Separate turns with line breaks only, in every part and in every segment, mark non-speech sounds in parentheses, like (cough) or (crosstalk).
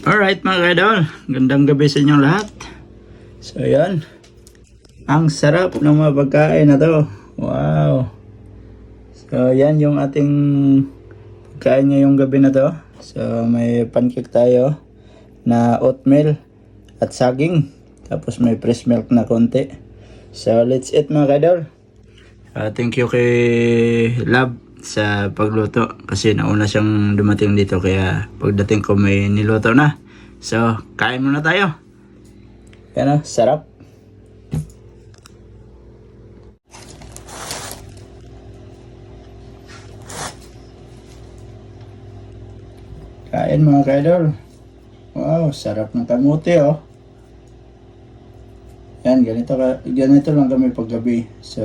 Alright mga kaidol, gandang gabi sa inyong lahat. So yan, ang sarap ng mga pagkain na to. Wow. So yan yung ating pagkain ngayong gabi na to. So may pancake tayo na oatmeal at saging. Tapos may fresh milk na konti. So let's eat mga kaidol. Uh, thank you kay Love sa pagluto kasi nauna siyang dumating dito kaya pagdating ko may niluto na. So, kain muna tayo. Yan o, sarap. Kain mga kaidol. Wow, sarap ng kamuti oh. Yan, ganito, ganito lang kami paggabi. So,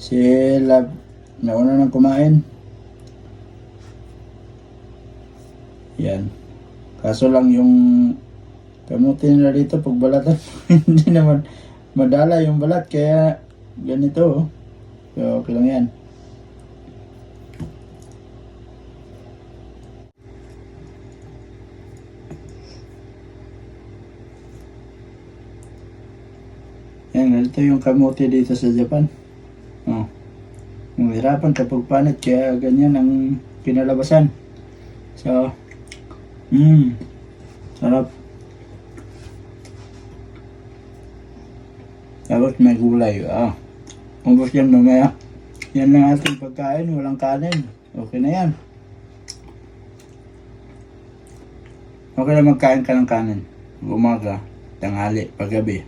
si Love, nauna nang kumain. Yan. Kaso lang yung kamuti nila dito pag balatan, (laughs) hindi naman madala yung balat. Kaya ganito oh. So, okay lang yan. Yan, ganito yung kamote dito sa Japan. Mahirapan kapag panit, kaya ganyan ang kinalabasan. So, mm, sarap. Tapos may gulay. Ah, ubos yan mamaya. Yan lang ating pagkain, walang kanin. Okay na yan. Okay na magkain ka ng kanin. Umaga, tanghali, paggabi.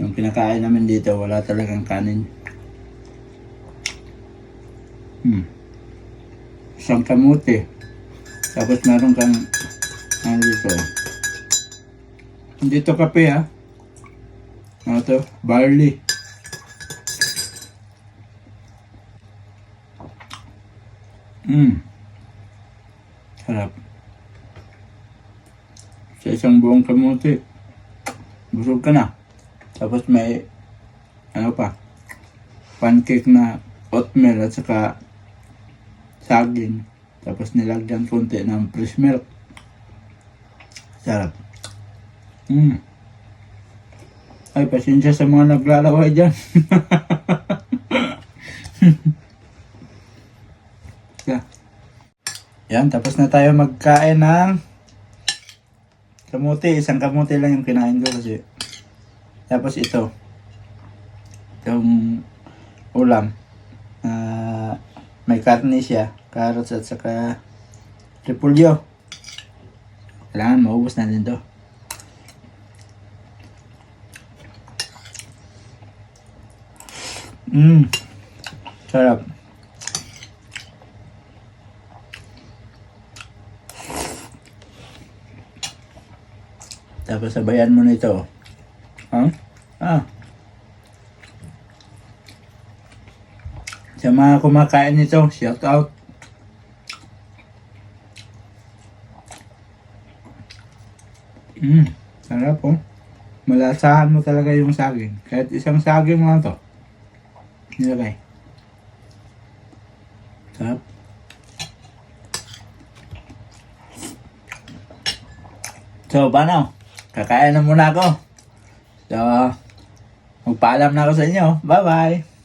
Yung kinakain namin dito, wala talagang kanin. Hmm. Isang kamuti. Tapos meron kang, ano dito. Kape ha. Ano to? Barley. Hmm. Sarap. Sa isang buong kamuti. Busog ka na. Tapos may ano pa pancake na oatmeal at saka saging. Tapos nilagyan konti ng fresh milk. Sarap. Mm. Ay, pasensya sa mga naglalaway dyan. (laughs) Yan, tapos na tayo magkain ng kamuti. Isang kamuti lang yung kinain ko kasi tapos ito. Itong ulam. Ah, may karne siya. Carrots at saka repolyo. Kailangan maubos natin to. Mmm. Sarap. Tapos sabayan mo nito. Huh? Ah. Sa mga kumakain nito, shout out. Mm, sarap po. Malasahan mo talaga yung saging. Kahit isang saging lang to. Nilagay. Sarap. So, paano? Kakain na muna ako. So, magpaalam na ako sa inyo. Bye-bye!